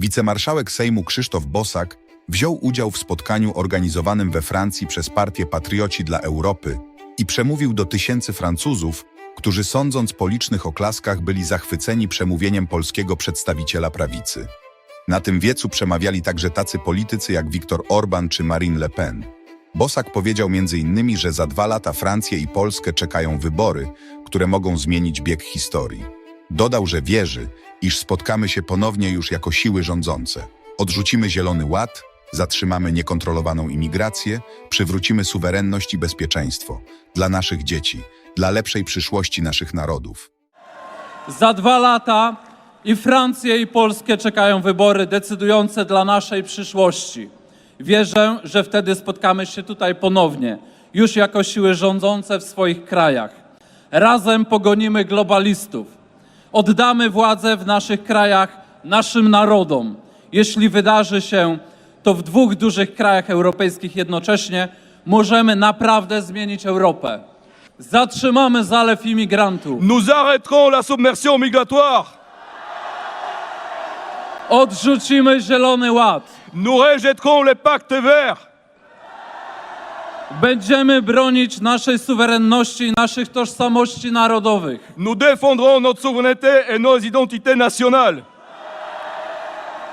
Wicemarszałek Sejmu Krzysztof Bosak wziął udział w spotkaniu organizowanym we Francji przez partię Patrioci dla Europy i przemówił do tysięcy Francuzów, którzy sądząc po licznych oklaskach byli zachwyceni przemówieniem polskiego przedstawiciela prawicy. Na tym wiecu przemawiali także tacy politycy jak Viktor Orban czy Marine Le Pen. Bosak powiedział m.in., że za dwa lata Francję i Polskę czekają wybory, które mogą zmienić bieg historii. Dodał, że wierzy, iż spotkamy się ponownie już jako siły rządzące. Odrzucimy Zielony Ład, zatrzymamy niekontrolowaną imigrację, przywrócimy suwerenność i bezpieczeństwo dla naszych dzieci, dla lepszej przyszłości naszych narodów. Za dwa lata i Francję, i Polskę czekają wybory decydujące dla naszej przyszłości. Wierzę, że wtedy spotkamy się tutaj ponownie, już jako siły rządzące w swoich krajach. Razem pogonimy globalistów. Oddamy władzę w naszych krajach naszym narodom. Jeśli wydarzy się to w dwóch dużych krajach europejskich jednocześnie, możemy naprawdę zmienić Europę. Zatrzymamy zalew imigrantów. Nous arrêterons la submersion migratoire. Odrzucimy Zielony Ład. Nous rejetterons le pacte vert. Będziemy bronić naszej suwerenności i naszych tożsamości narodowych. Nous défendrons notre souveraineté et nos identités nationales.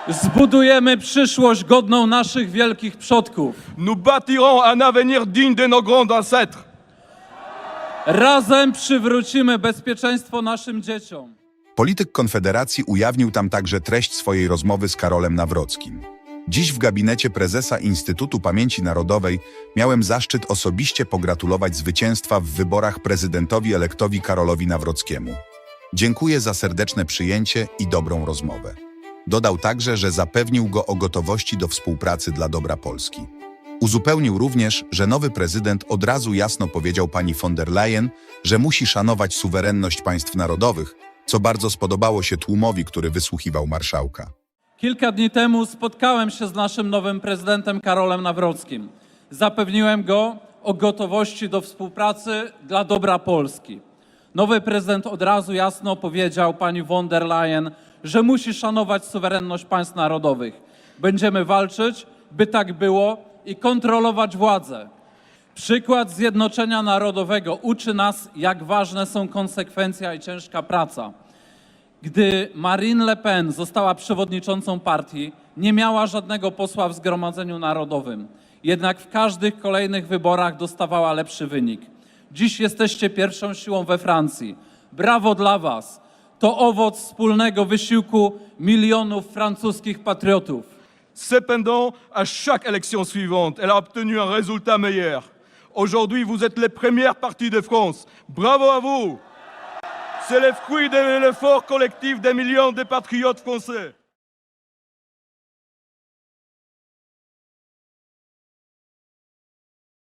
Zbudujemy przyszłość godną naszych wielkich przodków. Nous bâtirons un avenir digne de nos grands ancêtres. Razem przywrócimy bezpieczeństwo naszym dzieciom. Polityk Konfederacji ujawnił tam także treść swojej rozmowy z Karolem Nawrockim. Dziś w gabinecie prezesa Instytutu Pamięci Narodowej miałem zaszczyt osobiście pogratulować zwycięstwa w wyborach prezydentowi elektowi Karolowi Nawrockiemu. Dziękuję za serdeczne przyjęcie i dobrą rozmowę. Dodał także, że zapewnił go o gotowości do współpracy dla dobra Polski. Uzupełnił również, że nowy prezydent od razu jasno powiedział pani von der Leyen, że musi szanować suwerenność państw narodowych, co bardzo spodobało się tłumowi, który wysłuchiwał marszałka. Kilka dni temu spotkałem się z naszym nowym prezydentem Karolem Nawrockim. Zapewniłem go o gotowości do współpracy dla dobra Polski. Nowy prezydent od razu jasno powiedział pani von der Leyen, że musi szanować suwerenność państw narodowych. Będziemy walczyć, by tak było i kontrolować władzę. Przykład zjednoczenia narodowego uczy nas, jak ważne są konsekwencja i ciężka praca. Gdy Marine Le Pen została przewodniczącą partii, nie miała żadnego posła w Zgromadzeniu Narodowym. Jednak w każdych kolejnych wyborach dostawała lepszy wynik. Dziś jesteście pierwszą siłą we Francji. Brawo dla Was! To owoc wspólnego wysiłku milionów francuskich patriotów. Cependant, à chaque élection suivante, elle a obtenu un résultat meilleur. Aujourd'hui, vous êtes les premières parties de France. Bravo à vous. C'est le fruit de l'effort collectif des millions de patriotes français.